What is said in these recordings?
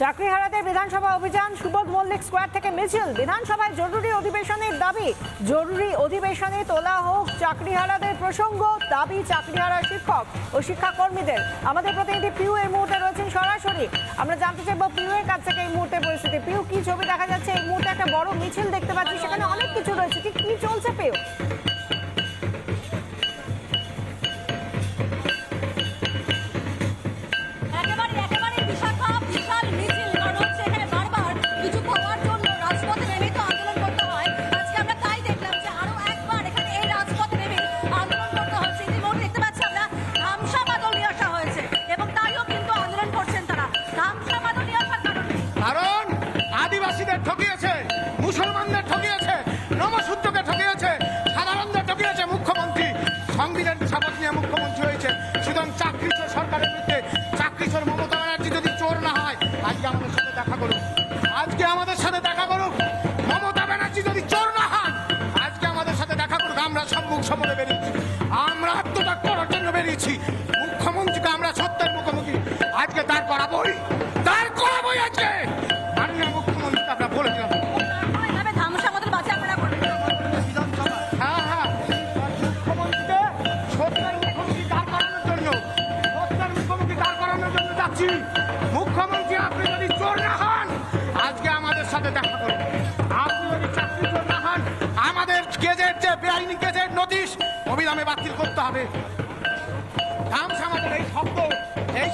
চাকরি হারাদের বিধানসভা অভিযান সুবোধ মল্লিক স্কোয়ার থেকে মিছিল। বিধানসভায় জরুরি অধিবেশনের দাবি। জরুরি অধিবেশনে তোলা হোক চাকরি হারাদের প্রসঙ্গ, দাবি চাকরি হারা শিক্ষক ও শিক্ষাকর্মীদের। আমাদের প্রতিনিধি পিউ এই মুহূর্তে রয়েছেন সরাসরি। আমরা জানতে চাইব পিউ এর কাছ থেকে এই মুহূর্তে পরিস্থিতি। পিউ, কি ছবি দেখা যাচ্ছে? এই মুহূর্তে একটা বড় মিছিল দেখতে পাচ্ছি, সেখানে অনেক কিছু রয়েছে। ঠিক কি চলছে, পিউ? আমরা সম্মুখ সমরে বেরিয়েছি। আমরা আত্মত্যাগ করার জন্য বেরিয়েছি।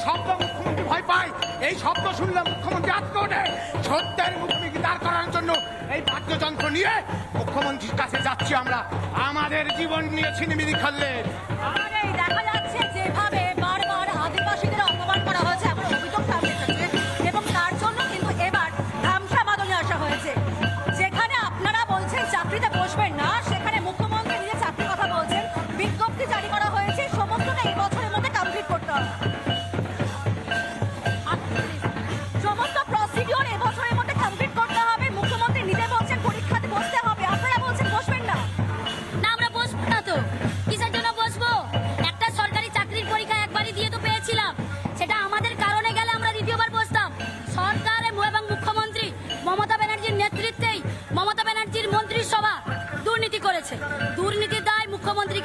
শব্দ মুখ্যমন্ত্রী ভয় পায়। এই শব্দ শুনলে মুখ্যমন্ত্রী আজকে ওঠে। সত্যের মুখোমুখি দাঁড় করানোর জন্য এই বাদ্যযন্ত্র নিয়ে মুখ্যমন্ত্রীর কাছে যাচ্ছি আমরা। আমাদের জীবন নিয়ে ছিনিমিনি খেললে। দেখা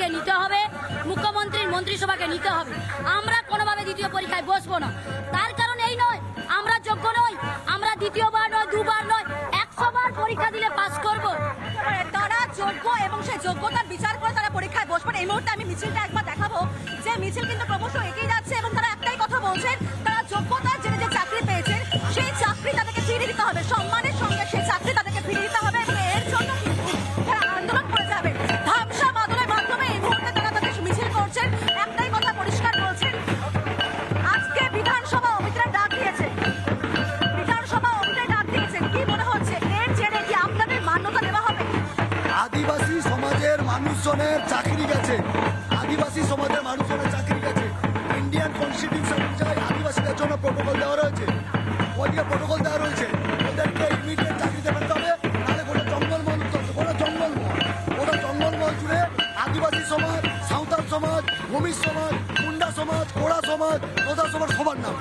পরীক্ষাকে নিতে হবে, মুখ্যমন্ত্রীর মন্ত্রিসভাকে নিতে হবে। আমরা কোনোভাবে দ্বিতীয় পরীক্ষায় বসবো না। তার কারণ এই নয়, আমরা যোগ্য নই, আমরা দ্বিতীয়বার নয়, দুবার নয় একশো বার পরীক্ষা দিলে পাস করব। তারা যোগ্য এবং সেই যোগ্যতার বিচার করে তারা পরীক্ষায় বসবেন এই মুহূর্তে আমি মিছিলটা একবার দেখাবো। যে মিছিল কিন্তু ক্রমশ এগিয়ে সমাজের মানুষজনের চাকরি গেছে। আদিবাসী সমাজের মানুষজনের চাকরি গেছে। ইন্ডিয়ান কনস্টিটিউশন অনুযায়ী আদিবাসীদের জন্য প্রোটোকল দেওয়া রয়েছে। ওদিকে প্রোটোকল দেওয়া রয়েছে। ওদেরকে ইমিডিয়েট চাকরিতে ফেলতে হবে। তাহলে গোটা জঙ্গলমহল গোটা জঙ্গলমহল। জঙ্গল জঙ্গলমহল জুড়ে আদিবাসী সমাজ, সাঁওতাল সমাজ ভূমি সমাজ, মুন্ডা সমাজ, কোড়া সমাজ, প্রধান সমাজ সবার নাম।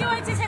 因为之前